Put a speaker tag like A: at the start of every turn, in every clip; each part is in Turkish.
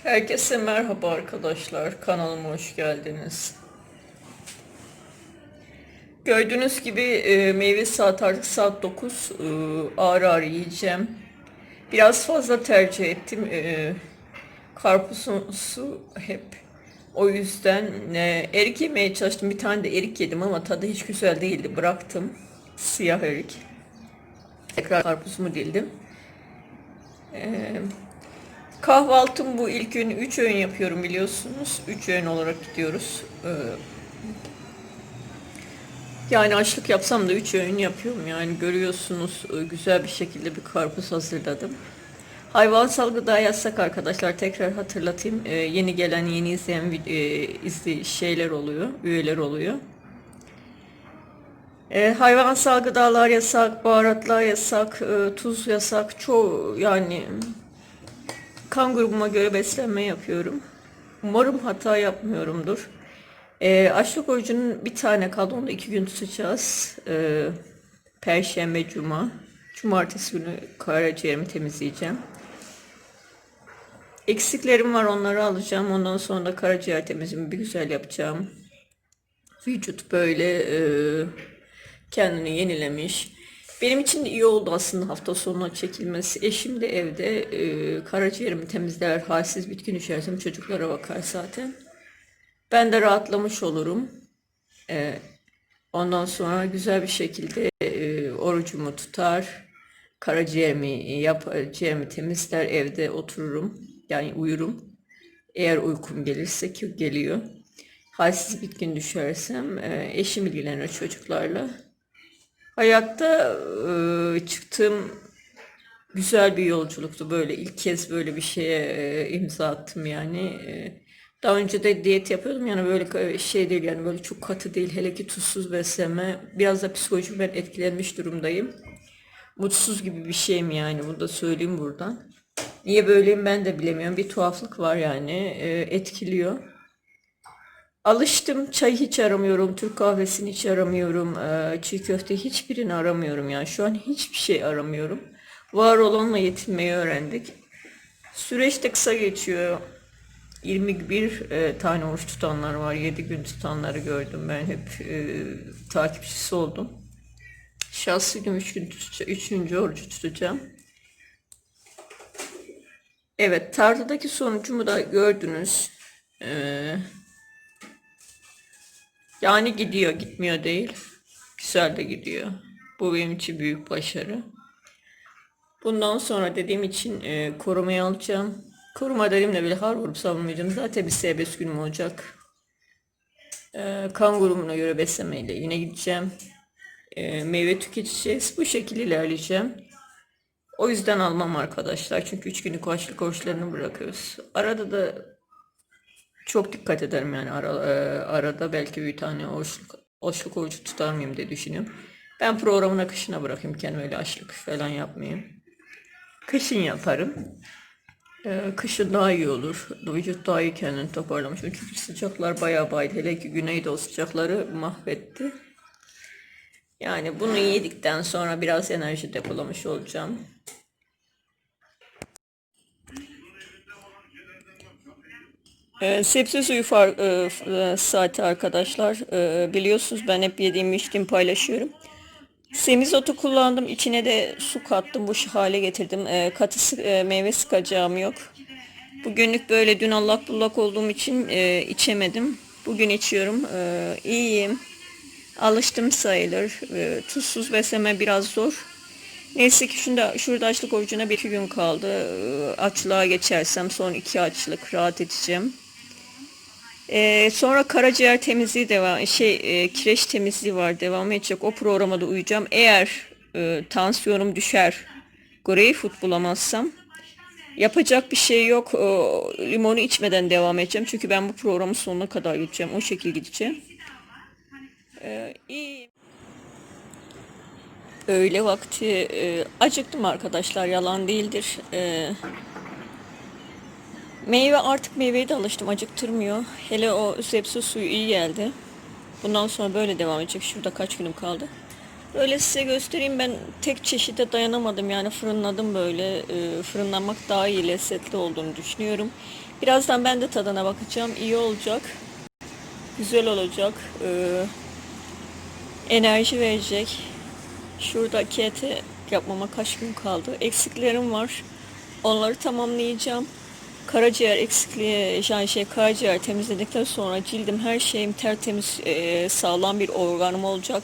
A: Herkese merhaba arkadaşlar. Kanalıma hoş geldiniz. Gördüğünüz gibi e, meyve saat artık saat 9. E, ağır ağır yiyeceğim. Biraz fazla tercih ettim. E, karpuzun su hep. O yüzden e, erik yemeye çalıştım. Bir tane de erik yedim ama tadı hiç güzel değildi. Bıraktım. Siyah erik. Tekrar karpuzumu dildim. Kahvaltım bu ilk gün 3 öğün yapıyorum biliyorsunuz. 3 öğün olarak gidiyoruz. Ee, yani açlık yapsam da 3 öğün yapıyorum. Yani görüyorsunuz e, güzel bir şekilde bir karpuz hazırladım. Hayvansal gıda yasak arkadaşlar. Tekrar hatırlatayım. Ee, yeni gelen, yeni izleyen e, şeyler oluyor, üyeler oluyor. Ee, hayvansal gıdalar yasak, baharatlar yasak, e, tuz yasak. Çoğu yani kan grubuma göre beslenme yapıyorum. Umarım hata yapmıyorumdur. Ee, açlık orucunun bir tane kaldı. Onu da iki gün tutacağız. Ee, Perşembe, Cuma. Cumartesi günü karaciğerimi temizleyeceğim. Eksiklerim var onları alacağım. Ondan sonra da karaciğer temizliğimi bir güzel yapacağım. Vücut böyle e, kendini yenilemiş. Benim için iyi oldu aslında hafta sonuna çekilmesi. Eşim de evde e, karaciğerimi temizler, halsiz bitkin düşersem çocuklara bakar zaten. Ben de rahatlamış olurum. E, ondan sonra güzel bir şekilde e, orucumu tutar, karaciğerimi yap, ciğerimi temizler, evde otururum. Yani uyurum. Eğer uykum gelirse ki geliyor. Halsiz bitkin düşersem e, eşim ilgilenir çocuklarla. Hayatta e, çıktığım güzel bir yolculuktu böyle. ilk kez böyle bir şeye e, imza attım yani. Daha önce de diyet yapıyordum yani böyle şey değil yani böyle çok katı değil. Hele ki tuzsuz beslenme. Biraz da psikolojimden etkilenmiş durumdayım. Mutsuz gibi bir şeyim yani bunu da söyleyeyim buradan. Niye böyleyim ben de bilemiyorum. Bir tuhaflık var yani. Etkiliyor. Alıştım. Çay hiç aramıyorum. Türk kahvesini hiç aramıyorum. eee, çiğ köfte hiçbirini aramıyorum yani. Şu an hiçbir şey aramıyorum. Var olanla yetinmeyi öğrendik. Süreç de kısa geçiyor. 21 e, tane oruç tutanlar var. 7 gün tutanları gördüm. Ben hep e, takipçisi oldum. Şahsıydım 3 gün tutacağım. 3. orucu tutacağım. Evet, tartıdaki sonucumu da gördünüz. Eee yani gidiyor, gitmiyor değil. Güzel de gidiyor. Bu benim için büyük başarı. Bundan sonra dediğim için e, korumaya alacağım. Koruma dediğimde bile har vurup savunmayacağım. Zaten bir serbest günüm olacak. E, kan grubuna göre beslemeyle yine gideceğim. E, meyve tüketeceğiz. Bu şekilde ilerleyeceğim. O yüzden almam arkadaşlar. Çünkü 3 günlük açlık oruçlarını bırakıyoruz. Arada da çok dikkat ederim yani ara, e, arada belki bir tane oşluk, oşluk orucu tutar mıyım diye düşünüyorum. Ben programın akışına bırakayım kendime öyle açlık falan yapmayayım. Kışın yaparım. E, kışın daha iyi olur. Vücut daha iyi kendini toparlamış. Çünkü sıcaklar bayağı baydı. Hele ki Güneydoğu sıcakları mahvetti. Yani bunu yedikten sonra biraz enerji depolamış olacağım. Ee, sebze suyu far, e, e, saati arkadaşlar. Ee, biliyorsunuz ben hep yediğimi içtiğimi paylaşıyorum. Semizotu kullandım. içine de su kattım. Bu hale getirdim. Ee, katı e, meyve sıkacağım yok. Bugünlük böyle dün allak bullak olduğum için e, içemedim. Bugün içiyorum. Ee, iyiyim. Alıştım sayılır. Ee, tuzsuz besleme biraz zor. Neyse ki şunda, şurada açlık orucuna bir iki gün kaldı. Ee, açlığa geçersem son iki açlık rahat edeceğim. Ee, sonra karaciğer temizliği devam, şey e, kireç temizliği var devam edecek. O programa da uyacağım. Eğer e, tansiyonum düşer, greyfurt bulamazsam yapacak bir şey yok. O, limonu içmeden devam edeceğim. Çünkü ben bu programın sonuna kadar gideceğim. O şekilde gideceğim. Ee, iyi. Öğle vakti e, acıktım arkadaşlar yalan değildir. E, meyve artık meyveye de alıştım acıktırmıyor. Hele o zepsu suyu iyi geldi. Bundan sonra böyle devam edecek. Şurada kaç günüm kaldı. Böyle size göstereyim ben tek çeşide dayanamadım yani fırınladım böyle Ee, fırınlamak daha iyi lezzetli olduğunu düşünüyorum. Birazdan ben de tadına bakacağım iyi olacak güzel olacak Ee, enerji verecek. Şuradaki eti yapmama kaç gün kaldı eksiklerim var onları tamamlayacağım. Karaciğer eksikliği, yani şey karaciğer temizledikten sonra cildim her şeyim tertemiz, e, sağlam bir organım olacak.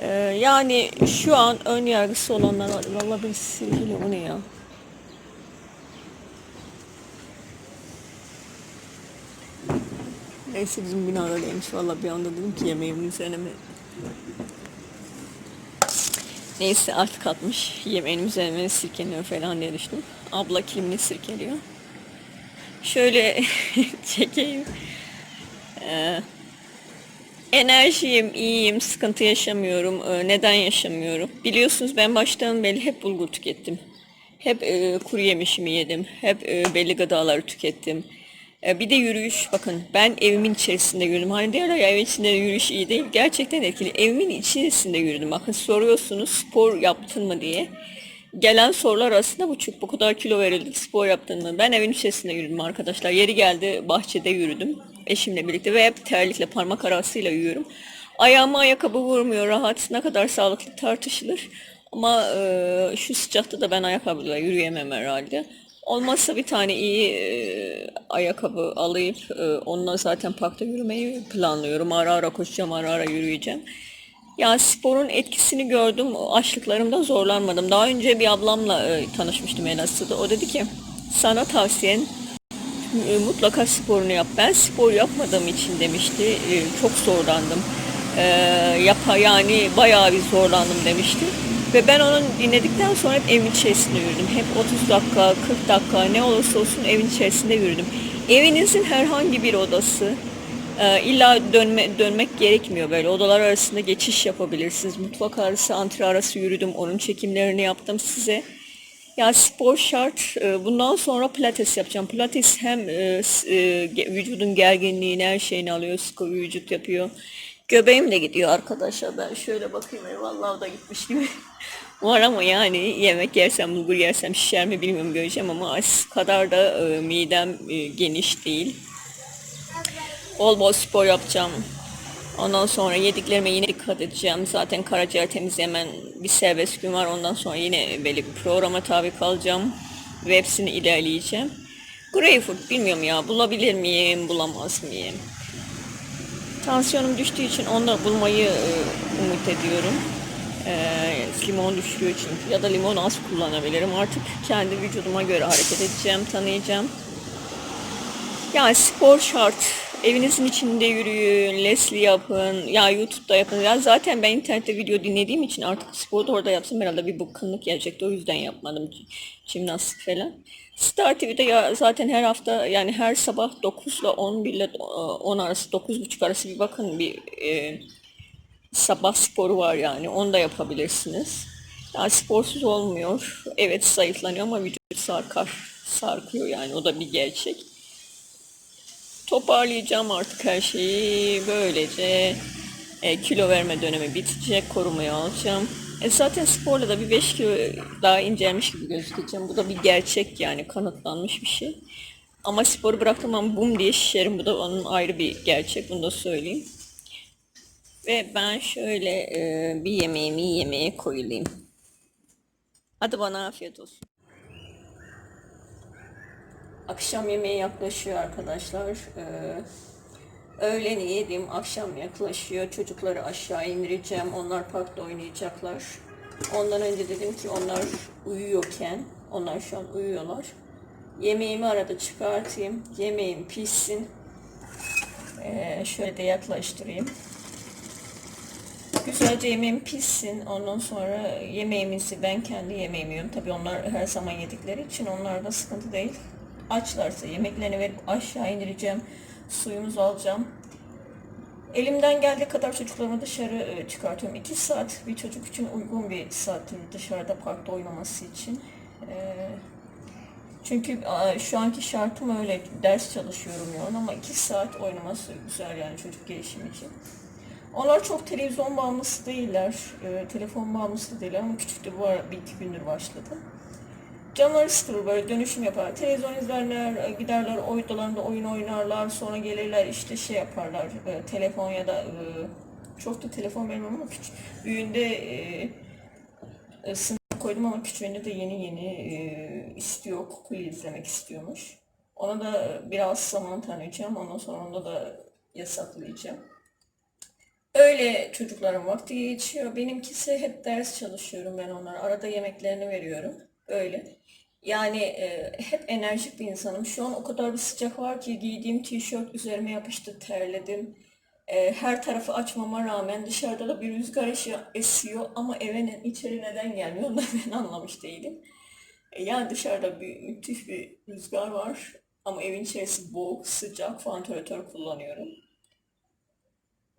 A: Ee, yani şu an ön yargısı olanlar valla bir silgili bu ne ya? Neyse bizim binada değilmiş valla bir anda dedim ki yemeğimin üzerine mi? Neyse artık atmış yemeğin üzerine sirkeliyor falan diye düşündüm. Abla kilimini sirkeliyor. Şöyle çekeyim. Ee, Enerjiyim, iyiyim, sıkıntı yaşamıyorum. Ee, Neden yaşamıyorum? Biliyorsunuz ben baştan beri hep bulgur tükettim. Hep e, kuru yemişimi yedim. Hep e, belli gıdaları tükettim. E, bir de yürüyüş. Bakın ben evimin içerisinde yürüdüm. Hani diyorlar ya evin içinde yürüyüş iyi değil. Gerçekten etkili. Evimin içerisinde yürüdüm. Bakın soruyorsunuz spor yaptın mı diye. Gelen sorular arasında bu çok bu kadar kilo verildi spor yaptın mı? Ben evin içerisinde yürüdüm arkadaşlar. Yeri geldi bahçede yürüdüm eşimle birlikte ve hep terlikle parmak arasıyla yürüyorum. Ayağıma ayakkabı vurmuyor rahat. Ne kadar sağlıklı tartışılır. Ama e, şu sıcakta da ben ayakkabıyla yürüyemem herhalde. Olmazsa bir tane iyi e, ayakkabı alayım. E, onunla zaten parkta yürümeyi planlıyorum. Ara ara koşacağım, ara ara yürüyeceğim. Ya sporun etkisini gördüm. Açlıklarımda zorlanmadım. Daha önce bir ablamla e, tanışmıştım Elazığ'da. O dedi ki sana tavsiyen e, mutlaka sporunu yap. Ben spor yapmadığım için demişti. E, çok zorlandım. E, yapa yani bayağı bir zorlandım demişti. Ve ben onu dinledikten sonra hep evin içerisinde yürüdüm. Hep 30 dakika, 40 dakika ne olursa olsun evin içerisinde yürüdüm. Evinizin herhangi bir odası, ee, illa dönme, dönmek gerekmiyor böyle. Odalar arasında geçiş yapabilirsiniz. Mutfak arası, antre arası yürüdüm. Onun çekimlerini yaptım size. Ya spor şart. Ee, Bundan sonra pilates yapacağım. Pilates hem e, e, vücudun gerginliğini, her şeyini alıyor. Sıkı vücut yapıyor. Göbeğim de gidiyor arkadaşlar. Ben şöyle bakayım. Vallahi o da gitmiş gibi. Var ama yani yemek yersem, bulgur yersem şişer mi bilmiyorum göreceğim ama az kadar da e, midem e, geniş değil. Bol bol spor yapacağım. Ondan sonra yediklerime yine dikkat edeceğim. Zaten karaciğer temizlemen bir serbest gün var. Ondan sonra yine belli bir programa tabi kalacağım. Ve hepsini ilerleyeceğim. Greyfurt bilmiyorum ya bulabilir miyim bulamaz mıyım? Tansiyonum düştüğü için onu bulmayı e, umut ediyorum. E, limon düştüğü için ya da limon az kullanabilirim. Artık kendi vücuduma göre hareket edeceğim, tanıyacağım. Yani spor şart. Evinizin içinde yürüyün, Leslie yapın, ya YouTube'da yapın. Ya zaten ben internette video dinlediğim için artık sporu da orada yapsam herhalde bir bıkkınlık gelecekti. O yüzden yapmadım jimnastik falan. Star TV'de ya zaten her hafta yani her sabah 9 ile 11 ile 10 arası 9.30 arası bir bakın bir e, sabah sporu var yani onu da yapabilirsiniz. Yani sporsuz olmuyor. Evet zayıflanıyor ama vücut sarkar. Sarkıyor yani o da bir gerçek. Toparlayacağım artık her şeyi. Böylece e, kilo verme dönemi bitecek. Korumaya alacağım. E, zaten sporla da bir 5 kilo daha incelmiş gibi gözükeceğim. Bu da bir gerçek yani kanıtlanmış bir şey. Ama sporu bıraktım ama bum diye şişerim. Bu da onun ayrı bir gerçek. Bunu da söyleyeyim. Ve ben şöyle e, bir yemeğimi yemeye koyulayım. Hadi bana afiyet olsun. Akşam yemeği yaklaşıyor arkadaşlar. Ee, öğleni yedim, akşam yaklaşıyor. Çocukları aşağı indireceğim. Onlar parkta oynayacaklar. Ondan önce dedim ki onlar uyuyorken, onlar şu an uyuyorlar. Yemeğimi arada çıkartayım. Yemeğim pişsin. Ee, şöyle de yaklaştırayım. Güzelce yemeğim pişsin. Ondan sonra yemeğimizi ben kendi yemeğimi yiyorum. Tabii onlar her zaman yedikleri için onlarda sıkıntı değil. Açlarsa yemeklerini verip aşağı indireceğim. Suyumuzu alacağım. Elimden geldiği kadar çocuklarımı dışarı e, çıkartıyorum. 2 saat bir çocuk için uygun bir saattir dışarıda parkta oynaması için. Ee, çünkü şu anki şartım öyle ders çalışıyorum yoğun ama 2 saat oynaması güzel yani çocuk gelişimi için. Onlar çok televizyon bağımlısı değiller, e, telefon bağımlısı değiller ama küçük de bu ara bir iki gündür başladı. Canları sıkılır böyle dönüşüm yapar. Televizyon izlerler, e, giderler oydalarında oyun oynarlar, sonra gelirler işte şey yaparlar, e, telefon ya da e, çok da telefon benim ama küçük. Büyüğünde e, e, sınıf koydum ama küçüğünde de yeni yeni e, istiyor, Kuku'yu izlemek istiyormuş. Ona da biraz zaman tanıyacağım, ondan sonra onda da yasaklayacağım. Öyle çocukların vakti geçiyor. Benimkisi hep ders çalışıyorum ben onlara. Arada yemeklerini veriyorum. Öyle. Yani e, hep enerjik bir insanım. Şu an o kadar bir sıcak var ki giydiğim tişört üzerime yapıştı, terledim. E, her tarafı açmama rağmen dışarıda da bir rüzgar esi- esiyor ama eve ne- içeri neden gelmiyor onu ben anlamış değilim. E, yani dışarıda bir müthiş bir rüzgar var ama evin içerisi boğuk, sıcak, vantilatör kullanıyorum.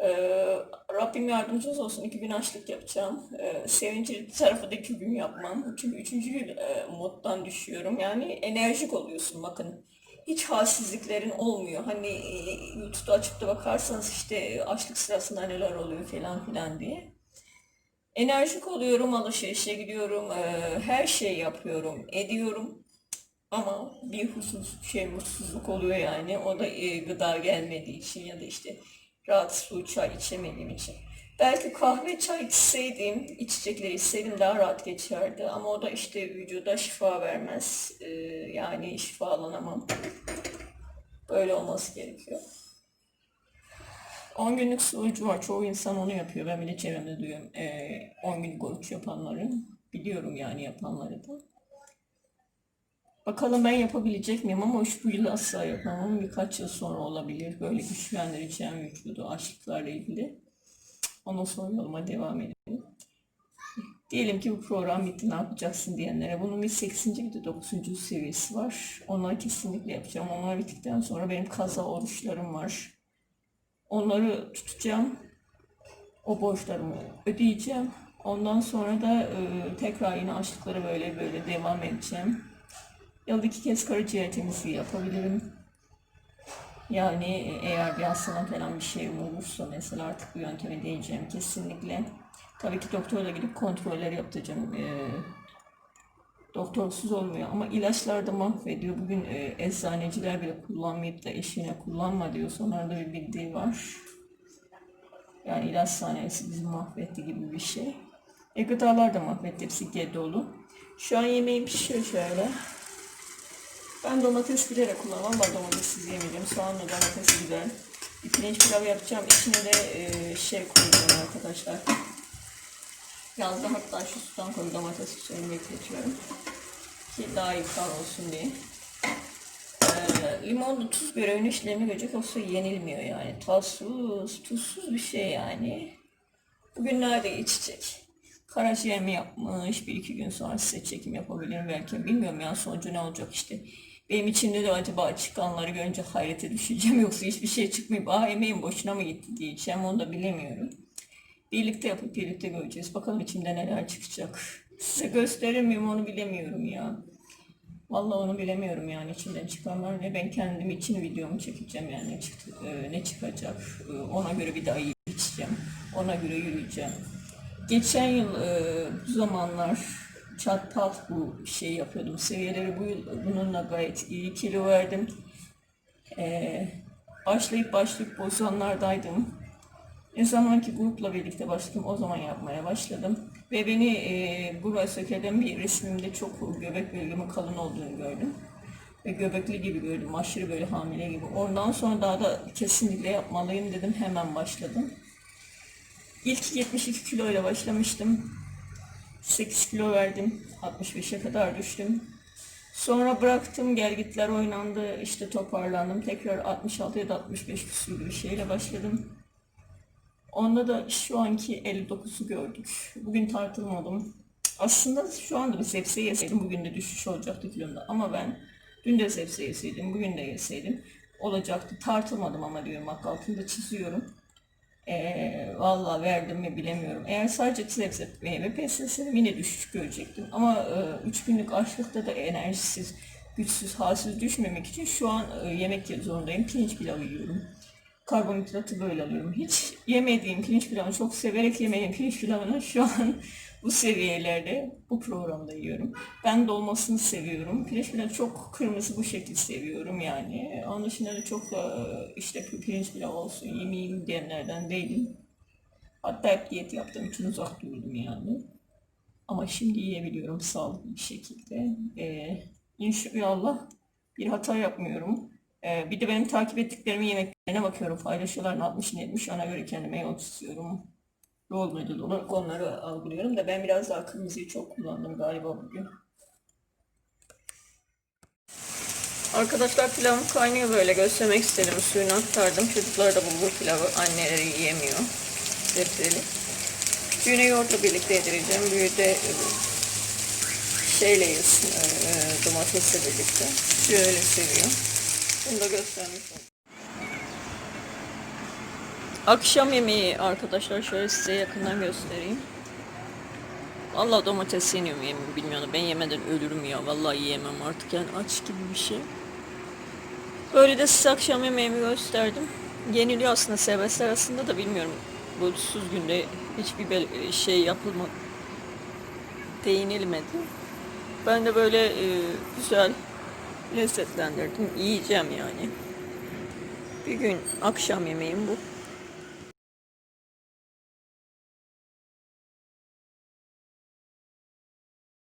A: Ee, Rabbim yardımcınız olsun. İki gün açlık yapacağım. Ee, sevinçli tarafı da iki gün yapmam. Çünkü üçüncü gün e, moddan düşüyorum. Yani enerjik oluyorsun bakın. Hiç halsizliklerin olmuyor. Hani e, YouTube'da açıp da bakarsanız işte e, açlık sırasında neler oluyor falan filan diye. Enerjik oluyorum, alışverişe gidiyorum, e, her şey yapıyorum, ediyorum. Ama bir husus şey mutsuzluk oluyor yani. O da e, gıda gelmediği için ya da işte rahat su çay içemediğim için. Belki kahve çay içseydim, içecekleri içseydim daha rahat geçerdi. Ama o da işte vücuda şifa vermez. E, yani şifalanamam. Böyle olması gerekiyor. 10 günlük orucu var. Çoğu insan onu yapıyor. Ben bile çevremde duyuyorum. E, 10 günlük oruç yapanları. Biliyorum yani yapanları da. Bakalım ben yapabilecek miyim ama şu bu yıl asla yapamam. Birkaç yıl sonra olabilir. Böyle güçlendireceğim vücudu açlıklarla ilgili. Ondan sonra yoluma devam edelim. Diyelim ki bu program bitti ne yapacaksın diyenlere. Bunun bir 8. bir de 9. seviyesi var. Onları kesinlikle yapacağım. Onlar bittikten sonra benim kaza oruçlarım var. Onları tutacağım. O borçlarımı ödeyeceğim. Ondan sonra da e, tekrar yine açlıklara böyle böyle devam edeceğim. Yılda iki kez karaciğer temizliği yapabilirim. Yani eğer bir hastalan falan bir şey olursa mesela artık bu yönteme değineceğim kesinlikle. Tabii ki doktorla gidip kontroller yaptıracağım. Ee, doktorsuz olmuyor ama ilaçlar da mahvediyor. Bugün e, eczaneciler bile kullanmayıp da eşine kullanma diyor. Onlarda bir bildiği var. Yani ilaç sanayisi bizi mahvetti gibi bir şey. E gıdalar da mahvetti. Hepsi dolu. Şu an yemeğim pişiyor şöyle. Ben domates bilerek kullanmam. Ben domatessiz yemeyeceğim. Soğanla domates güzel. Bir pirinç pilav yapacağım. İçine de e, şey koyacağım arkadaşlar. Yazda hatta şu sudan koyup domates suyunu bekletiyorum. Ki daha iyi kavrulsun diye. E, limonlu tuz görevini işlerini görecek. O su yenilmiyor yani. Tuzsuz, tuzsuz bir şey yani. Bugünlerde içecek. Karaciğer mi yapmış? Bir iki gün sonra size çekim yapabilirim belki. Bilmiyorum ya sonucu ne olacak işte. Benim içimde de acaba çıkanları görünce hayrete düşeceğim yoksa hiçbir şey çıkmayıp ah emeğim boşuna mı gitti diyeceğim onu da bilemiyorum. Birlikte yapıp birlikte göreceğiz. Bakalım içimde neler çıkacak. Size gösterir miyim onu bilemiyorum ya. Vallahi onu bilemiyorum yani içinden çıkanlar ne ben kendim için videomu çekeceğim yani ne, çıktı, e, ne çıkacak E, ona göre bir daha içeceğim ona göre yürüyeceğim. Geçen yıl e, bu zamanlar çat pat bu şey yapıyordum seviyeleri bu yıl bununla gayet iyi kilo verdim. E, başlayıp başlayıp bozanlardaydım. Ne zaman ki grupla birlikte başladım o zaman yapmaya başladım. Ve beni e, buraya sökeden bir resmimde çok göbek bölümü kalın olduğunu gördüm. Ve göbekli gibi gördüm, aşırı böyle hamile gibi. Ondan sonra daha da kesinlikle yapmalıyım dedim, hemen başladım. İlk 72 kilo ile başlamıştım. 8 kilo verdim, 65'e kadar düştüm. Sonra bıraktım, gelgitler oynandı, işte toparlandım. Tekrar 66 ya da 65 küsur bir şeyle başladım. Onda da şu anki 59'u gördük. Bugün tartılmadım. Aslında şu anda bir sebze yeseydim bugün de düşüş olacaktı kilomda. Ama ben dün de sebze yeseydim, bugün de yeseydim olacaktı. Tartılmadım ama diyorum bak altında çiziyorum. Ee, Valla verdim mi bilemiyorum. Eğer sadece sebze meyve besleseydim yine düşüş görecektim. Ama 3 günlük açlıkta da enerjisiz, güçsüz, halsiz düşmemek için şu an e, yemek zorundayım. Pirinç pilavı yiyorum. karbonhidratı böyle alıyorum. Hiç yemediğim pirinç pilavını çok severek yemediğim pirinç pilavını şu an bu seviyelerde bu programda yiyorum. Ben dolmasını seviyorum. Pirinç çok kırmızı bu şekil seviyorum yani. Onun dışında da çok da işte pirinç pilav olsun yemeyeyim diyenlerden değilim. Hatta hep diyet yaptığım için uzak durdum yani. Ama şimdi yiyebiliyorum sağlıklı bir şekilde. Ee, inşallah bir hata yapmıyorum. Ee, bir de benim takip ettiklerimi yemeklerine bakıyorum. Paylaşıyorlar ne yapmış ne etmiş ona göre kendime yol tutuyorum. Rol model olarak onları algılıyorum da ben biraz daha kırmızıyı çok kullandım galiba bugün. Arkadaşlar pilavım kaynıyor böyle göstermek istedim. Suyunu aktardım. Çocuklar da bulgur pilavı anneleri yiyemiyor. Sebzeli. Küçüğüne yoğurtla birlikte yedireceğim. Büyüğü de e, şeyle yesin, e, e, domatesle birlikte. Küçüğü öyle seviyor. Bunu da göstermiş oldum. Akşam yemeği arkadaşlar şöyle size yakından göstereyim. Vallahi domates yeniyor mu bilmiyorum. Ben yemeden ölürüm ya. Vallahi yiyemem artık yani aç gibi bir şey. Böyle de size akşam yemeğimi gösterdim. Yeniliyor aslında serbest arasında da bilmiyorum. Bu susuz günde hiçbir şey yapılmadı. Değinilmedi. Ben de böyle e, güzel lezzetlendirdim. Yiyeceğim yani. Bir gün akşam yemeğim bu.